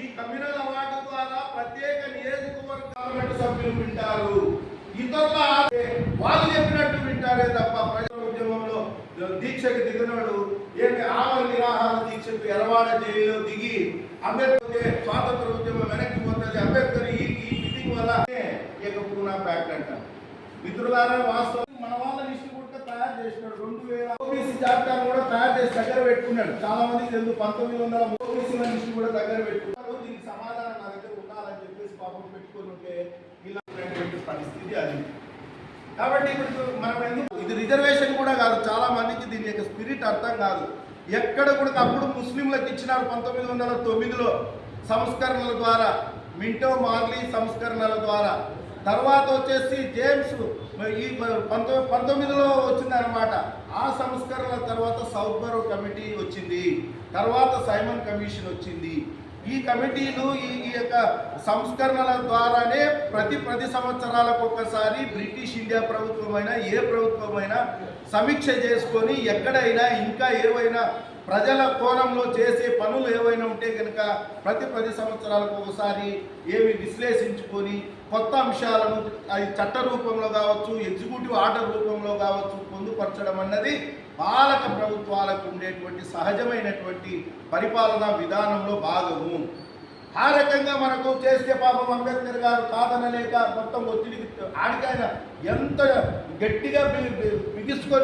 ఈ communal award ద్వారా ప్రత్యేక నియోజకవర్గ పార్లమెంటు సభ్యులు వింటారు. ఇతరుల వాళ్ళు చెప్పినట్టు వింటారే తప్ప ప్రజల ఉద్యమంలో దీక్షకు దిగినాడు ఏమి ఆవల నిరాహార దీక్షకు ఎరవాడ జైల్లో దిగి అంబేద్కర్ స్వాతంత్ర ఉద్యమం వెనక్కి పోతుంది. అంబేద్కర్ ఈ ఈ మీటింగ్ వల్ల ఇక పూనా ప్యాక్ట్ అంట మిత్రులారా వాస్తవం మన వాళ్ళ లిస్టు కూడా తయారు చేసినాడు. రెండు వేల ఓబీసీ జాబితాను కూడా తయారు చేసి దగ్గర పెట్టుకున్నాడు. చాలా మంది తెలుసు పంతొమ్మిది వందల ఓబీసీల లిస్టు కూడా దగ్గర పెట్టుకున్నారు దీనికి సమాధానం నా దగ్గర ఉండాలని చెప్పేసి పాపం పెట్టుకొని ఉంటే ఇలా ఉన్నటువంటి పరిస్థితి అది. కాబట్టి ఇప్పుడు మనం ఎందుకు ఇది రిజర్వేషన్ కూడా కాదు చాలా మందికి దీని యొక్క స్పిరిట్ అర్థం కాదు. ఎక్కడ కూడా అప్పుడు ముస్లింలకు ఇచ్చినారు పంతొమ్మిది వందల తొమ్మిదిలో సంస్కరణల ద్వారా మింటో మార్లీ సంస్కరణల ద్వారా. తర్వాత వచ్చేసి జేమ్స్ ఈ పంతొమ్మిది పంతొమ్మిదిలో వచ్చిందనమాట ఆ సంస్కరణల తర్వాత సౌత్ బరో కమిటీ వచ్చింది. తర్వాత సైమన్ కమిషన్ వచ్చింది. ఈ కమిటీలు ఈ యొక్క సంస్కరణల ద్వారానే ప్రతి ప్రతి సంవత్సరాలకు ఒక్కసారి బ్రిటిష్ ఇండియా ప్రభుత్వమైనా ఏ ప్రభుత్వమైనా సమీక్ష చేసుకొని ఎక్కడైనా ఇంకా ఏవైనా ప్రజల కోణంలో చేసే పనులు ఏవైనా ఉంటే కనుక ప్రతి పది సంవత్సరాలకు ఒకసారి ఏమి విశ్లేషించుకొని కొత్త అంశాలను అది చట్ట రూపంలో కావచ్చు ఎగ్జిక్యూటివ్ ఆర్డర్ రూపంలో కావచ్చు పొందుపరచడం అన్నది పాలక ప్రభుత్వాలకు ఉండేటువంటి సహజమైనటువంటి పరిపాలనా విధానంలో భాగము. ఆ రకంగా మనకు చేస్తే పాపం అంబేద్కర్ గారు కాదనలేక మొత్తం ఒత్తిడికి ఆడికాయన ఎంత గట్టిగా బి-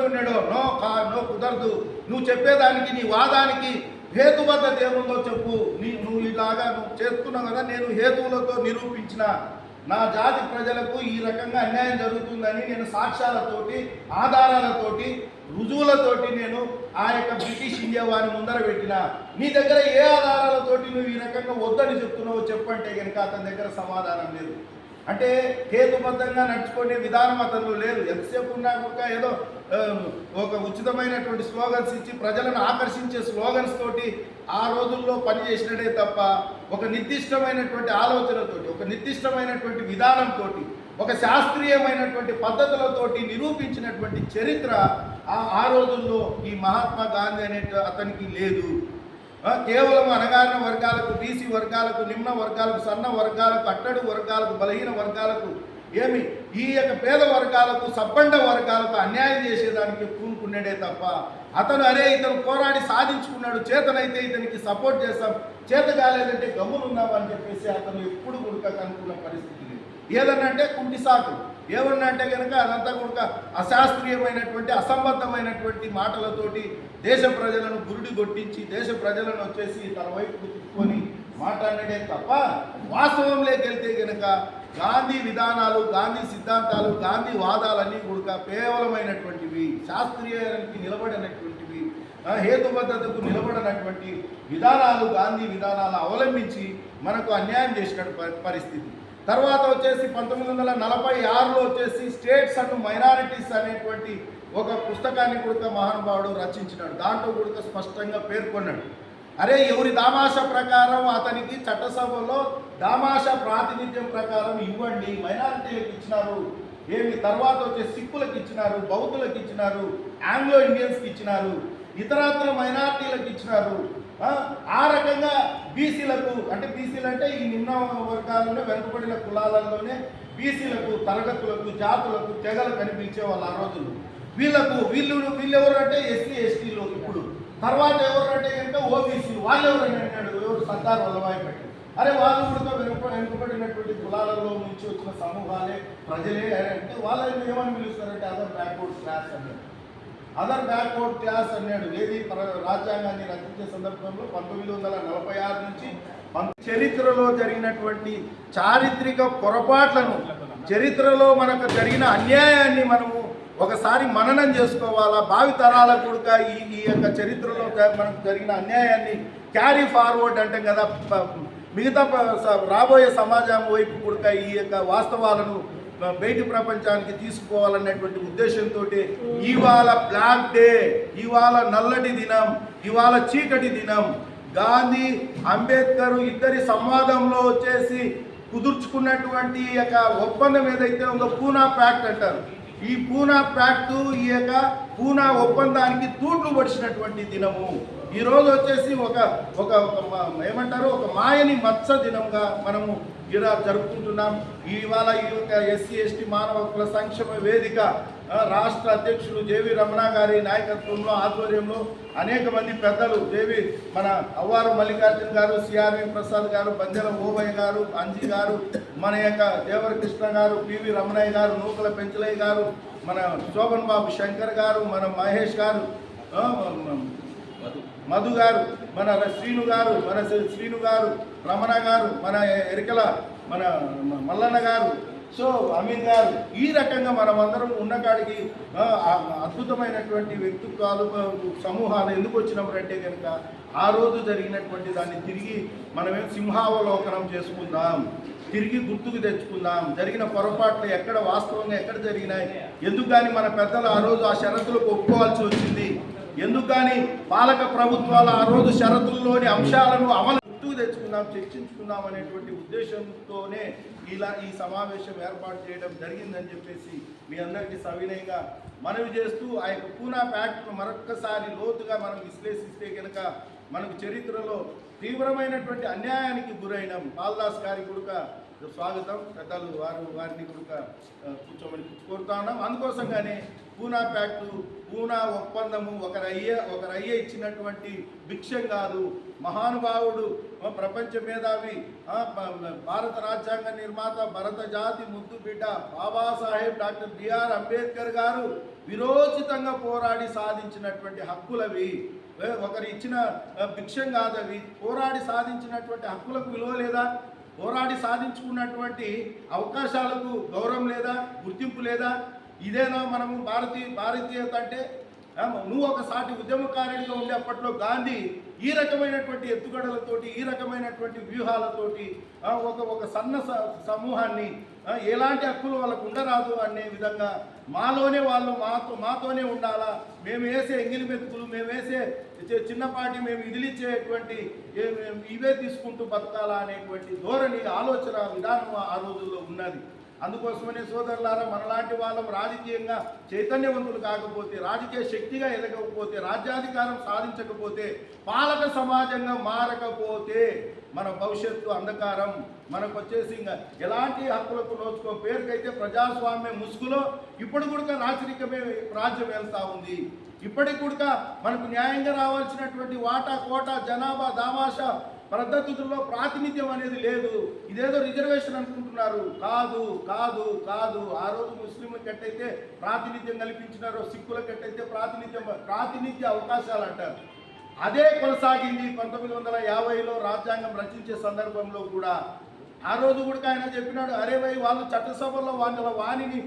ఉన్నాడో నో కా నో కుదరదు. నువ్వు చెప్పేదానికి నీ వాదానికి హేతుబద్ధత ఏముందో చెప్పు. నీ నువ్వు ఇలాగా నువ్వు చేస్తున్నావు కదా నేను హేతువులతో నిరూపించిన నా జాతి ప్రజలకు ఈ రకంగా అన్యాయం జరుగుతుందని నేను సాక్ష్యాలతోటి ఆధారాలతోటి రుజువులతోటి నేను ఆ యొక్క బ్రిటిష్ ఇండియా వారిని ముందర పెట్టిన. నీ దగ్గర ఏ ఆధారాలతోటి నువ్వు ఈ రకంగా వద్దని చెప్తున్నావో చెప్పంటే కనుక అతని దగ్గర సమాధానం లేదు. అంటే హేతుబద్ధంగా నడుచుకునే విధానం అతను లేదు. ఎంతసేపు ఉన్నా కూడా ఏదో ఒక ఉచితమైనటువంటి స్లోగన్స్ ఇచ్చి ప్రజలను ఆకర్షించే స్లోగన్స్ తోటి ఆ రోజుల్లో పనిచేసినడే తప్ప ఒక నిర్దిష్టమైనటువంటి ఆలోచనతోటి ఒక నిర్దిష్టమైనటువంటి విధానంతో ఒక శాస్త్రీయమైనటువంటి పద్ధతులతోటి నిరూపించినటువంటి చరిత్ర ఆ రోజుల్లో ఈ మహాత్మా గాంధీ అనే అతనికి లేదు. కేవలం అణగారిన వర్గాలకు బీసీ వర్గాలకు నిమ్న వర్గాలకు సన్న వర్గాలకు అట్టడు వర్గాలకు బలహీన వర్గాలకు ఏమి? ఈ యొక్క పేద వర్గాలకు సబ్బండ వర్గాలకు అన్యాయం చేసేదానికి పూనుకున్నాడే తప్ప అతను అరే ఇతను పోరాడి సాధించుకున్నాడు చేతనైతే ఇతనికి సపోర్ట్ చేస్తాం చేత కాలేదంటే గమ్మునున్నాం అని చెప్పేసి అతను ఎప్పుడు కూడా కనుక్కున్న పరిస్థితి లేదు. ఏదన్నంటే కుంటి సాకు. ఏమన్నా అంటే కనుక అదంతా కూడా అశాస్త్రీయమైనటువంటి అసంబద్ధమైనటువంటి మాటలతోటి దేశ ప్రజలను గురుడి కొట్టించి దేశ ప్రజలను వచ్చేసి తన వైపు తిప్పుకొని మాట్లాడడే తప్ప వాస్తవంలోకి వెళ్తే కనుక గాంధీ విధానాలు గాంధీ సిద్ధాంతాలు గాంధీ వాదాలన్నీ కూడా కేవలమైనటువంటివి శాస్త్రీయానికి నిలబడినటువంటివి హేతుబద్ధతకు నిలబడినటువంటి విధానాలు గాంధీ విధానాలు అవలంబించి మనకు అన్యాయం చేసిన పరిస్థితి. తర్వాత వచ్చేసి పంతొమ్మిది వందల నలభై ఆరులో వచ్చేసి స్టేట్స్ అండ్ మైనారిటీస్ అనేటువంటి ఒక పుస్తకాన్ని కూడా మహానుభావుడు రచించినాడు. దాంట్లో కూడా స్పష్టంగా పేర్కొన్నాడు. అరే ఎవరి దామాష ప్రకారం అతనికి చట్టసభలో దామాష ప్రాతినిధ్యం ప్రకారం ఇవ్వండి మైనారిటీలకు ఇచ్చినారు ఏమి తర్వాత వచ్చే సిక్కులకు ఇచ్చినారు బౌద్ధులకు ఇచ్చినారు ఆంగ్లో ఇండియన్స్కి ఇచ్చినారు ఇతరత్ర మైనారిటీలకు ఇచ్చినారు ఆ, రకంగా బీసీలకు అంటే బీసీలు అంటే ఈ నిమ్న వర్గాలలో వెనుకబడిన కులాలలోనే బీసీలకు తరగతులకు జాతులకు తెగలు కనిపించే వాళ్ళు ఆ రోజులు. వీళ్ళకు వీళ్ళు వీళ్ళు ఎవరు అంటే ఎస్సీ ఎస్టీలు ఇప్పుడు. తర్వాత ఎవరు అంటే కనుక ఓబీసీలు వాళ్ళు ఎవరైనా అన్నాడు ఎవరు సర్దార్ వల్లభాయ్ పటేల్. అరే వాళ్ళు కూడా వెనుక వెనుకబడినటువంటి కులాలలో నుంచి వచ్చిన సమూహాలే ప్రజలే అంటే వాళ్ళని ఏమని పిలుస్తారంటే అదర్ బ్యాక్వర్డ్ క్లాస్ అన్నారు అదర్ బ్యాక్వర్డ్ క్లాస్ అన్నాడు. ఏది? రాజ్యాంగాన్ని రచించే సందర్భంలో పంతొమ్మిది వందల నలభై ఆరు నుంచి చరిత్రలో జరిగినటువంటి చారిత్రక పొరపాట్లను చరిత్రలో మనకు జరిగిన అన్యాయాన్ని మనము ఒకసారి మననం చేసుకోవాలా? భావి తరాలకు కూడా ఈ ఈ యొక్క చరిత్రలో మనకు జరిగిన అన్యాయాన్ని క్యారీ ఫార్వర్డ్ అంటాం కదా. మిగతా రాబోయే సమాజం వైపు కూడా ఈ యొక్క వాస్తవాలను బయటి ప్రపంచానికి తీసుకుపోవాలనేటువంటి ఉద్దేశంతో ఇవాళ బ్లాక్ డే ఇవాళ నల్లటి దినం ఇవాళ చీకటి దినం. గాంధీ అంబేద్కర్ ఇద్దరి సంవాదంలో వచ్చేసి కుదుర్చుకున్నటువంటి ఈ యొక్క ఒప్పందం ఏదైతే ఉందో పూనా ప్యాక్ట్ అంటారు. ఈ పూనా ప్యాక్ట్ ఈ యొక్క పూనా ఒప్పందానికి తూట్లు పడిచినటువంటి దినము. ఈ రోజు వచ్చేసి ఒక ఒక ఒక ఏమంటారు? ఒక మాయని మత్స దినంగా మనము ఇలా జరుపుకుంటున్నాం. ఇవాళ ఈ యొక్క ఎస్సీ ఎస్టీ మానవ హక్కుల సంక్షేమ వేదిక రాష్ట్ర అధ్యక్షులు జేవి రమణ గారి నాయకత్వంలో ఆధ్వర్యంలో అనేక మంది పెద్దలు జేవి మన అవ్వారు మల్లికార్జున గారు సిఆర్వి ప్రసాద్ గారు బందెల ఓబయ్య గారు అంజీ గారు మన యొక్క దేవర కృష్ణ గారు పివి రమణయ్య గారు నూకల పెంచలయ్య గారు మన శోభన్ బాబు శంకర్ గారు మన మహేష్ గారు మధు గారు మన శ్రీను గారు మన శ్రీను గారు రమణ గారు మన ఎరికల మన మల్లన్న గారు సో అమీర్ గారు ఈ రకంగా మనమందరం ఉన్న కాడికి అద్భుతమైనటువంటి వ్యక్తిత్వాలు సమూహాలు ఎందుకు వచ్చినప్పుడంటే కనుక ఆ రోజు జరిగినటువంటి దాన్ని తిరిగి మనమేం సింహావలోకనం చేసుకుందాం తిరిగి గుర్తుకు తెచ్చుకుందాం జరిగిన పొరపాట్లు ఎక్కడ వాస్తవంగా ఎక్కడ జరిగినాయి ఎందుకు కానీ మన పెద్దలు ఆ రోజు ఆ షరతులకు ఒప్పుకోవాల్సి వచ్చింది. ఎందుకని పాలక ప్రభుత్వాలు ఆ రోజు షరతుల్లోని అంశాలను అమలు గుర్తుకు తెచ్చుకుందాం చర్చించుకుందాం అనేటువంటి ఉద్దేశంతోనే ఇలా ఈ సమావేశం ఏర్పాటు చేయడం జరిగిందని చెప్పేసి మీ అందరికీ సవినయంగా మనవి చేస్తూ ఆ యొక్క పూనా ఫ్యాక్టరీని మరొక్కసారి లోతుగా మనం విశ్లేషిస్తే కనుక మనకు చరిత్రలో తీవ్రమైనటువంటి అన్యాయానికి గురైన. పాల్దాస్ గారి కొడుక స్వాగతం. పెద్దలు వారు వారిని కొడుక కూర్చోమని కోరుతా ఉన్నాం. అందుకోసంగానే పూనా ప్యాక్టు పూనా ఒప్పందము ఒకరయ్య ఒకరయ్య ఇచ్చినటువంటి భిక్షం కాదు. మహానుభావుడు ప్రపంచ మేధావి భారత రాజ్యాంగ నిర్మాత భరత జాతి ముద్దు బిడ్డ బాబాసాహెబ్ డాక్టర్ బిఆర్ అంబేద్కర్ గారు విరోచితంగా పోరాడి సాధించినటువంటి హక్కులవి. ఒకరి ఒకరు ఇచ్చిన భిక్షం కాదవి. పోరాడి సాధించినటువంటి హక్కులకు విలువ లేదా? పోరాడి సాధించుకున్నటువంటి అవకాశాలకు గౌరవం లేదా? గుర్తింపు లేదా? ఇదేనా మనము భారతీయ భారతీయత అంటే? నువ్వు ఒక సాటి ఉద్యమకారుడిగా ఉండే అప్పట్లో గాంధీ ఈ రకమైనటువంటి ఎత్తుగడలతోటి ఈ రకమైనటువంటి వ్యూహాలతోటి ఒక ఒక సన్న స- సమూహాన్ని ఎలాంటి హక్కులు వాళ్ళకు ఉండరాదు అనే విధంగా మాలోనే వాళ్ళు మాతో మాతోనే ఉండాలా? మేము వేసే ఎంగిలి మెతుకులు మేము వేసే చిన్నపాటి మేము ఇదిలిచ్చేటువంటి ఇవే తీసుకుంటూ బతకాలా అనేటువంటి ధోరణి ఆలోచన విధానం ఆ రోజుల్లో ఉన్నది. అందుకోసమనే సోదరులారా మనలాంటి వాళ్ళం రాజకీయంగా చైతన్యవంతులు కాకపోతే రాజకీయ శక్తిగా ఎదగకపోతే రాజ్యాధికారం సాధించకపోతే పాలక సమాజంగా మారకపోతే మన భవిష్యత్తు అంధకారం. మనకు వచ్చేసి ఇంకా ఎలాంటి హక్కులకు నోచుకో పేరుకైతే ప్రజాస్వామ్య ముసుగులో ఇప్పుడు కూడా రాచరికమే రాజ్యం వెళ్తా ఉంది. ఇప్పటికి కూడా మనకు న్యాయంగా రావాల్సినటువంటి వాటా కోటా జనాభా దామాషా పద్ధతుల్లో ప్రాతినిధ్యం అనేది లేదు. ఇదేదో రిజర్వేషన్ అనుకుంటున్నారు. కాదు కాదు కాదు. ఆ రోజు ముస్లింలకు ఎట్టయితే ప్రాతినిధ్యం కల్పించినారో సిక్కులకు ఎట్టయితే ప్రాతినిధ్యం ప్రాతినిధ్య అవకాశాలు అంటారు. అదే కొనసాగింది పంతొమ్మిది వందల యాభైలో రాజ్యాంగం రచించే సందర్భంలో కూడా. ఆ రోజు కూడా ఆయన చెప్పినాడు అరే భయ్ వాళ్ళు చట్టసభలో వాళ్ళ వాణిని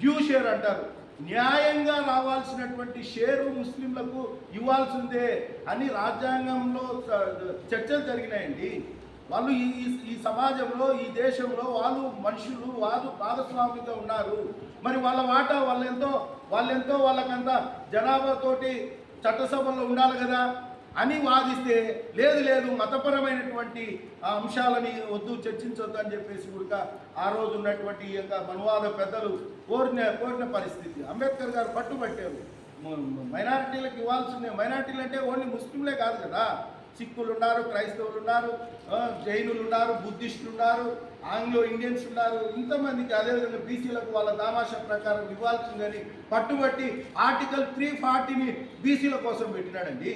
డ్యూ షేర్ అంటారు. న్యాయంగా రావాల్సినటువంటి షేరు ముస్లింలకు ఇవ్వాల్సిందే అని రాజ్యాంగంలో చ- చర్చలు జరిగినాయండి. వాళ్ళు ఈ ఈ- సమాజంలో ఈ దేశంలో వాళ్ళు మనుషులు వాళ్ళు భాగస్వామిగా ఉన్నారు. మరి వాళ్ళ వాటా వాళ్ళెంతో వాళ్ళెంతో వాళ్ళకంతా జనాభాతోటి చట్టసభలో ఉండాలి కదా. అని వాదిస్తే లేదు లేదు మతపరమైనటువంటి అంశాలని వద్దు చర్చించొద్దు అని చెప్పేసి కూడా ఆ రోజు ఉన్నటువంటి ఈ యొక్క మనువాద పెద్దలు కోరిన కోరిన పరిస్థితి. అంబేద్కర్ గారు పట్టుబట్టారు. మైనారిటీలకు ఇవ్వాల్సిందే. మైనారిటీలు అంటే ఓన్లీ ముస్లింలే కాదు కదా. సిక్కులు ఉన్నారు క్రైస్తవులు ఉన్నారు జైనులు ఉన్నారు బుద్ధిస్టులు ఉన్నారు ఆంగ్లో ఇండియన్స్ ఉన్నారు. ఇంతమందికి అదేవిధంగా బీసీలకు వాళ్ళ దామాష ప్రకారం ఇవ్వాల్సిందని పట్టుబట్టి ఆర్టికల్ త్రీ ఫార్టీని బీసీల కోసం పెట్టినాడండి.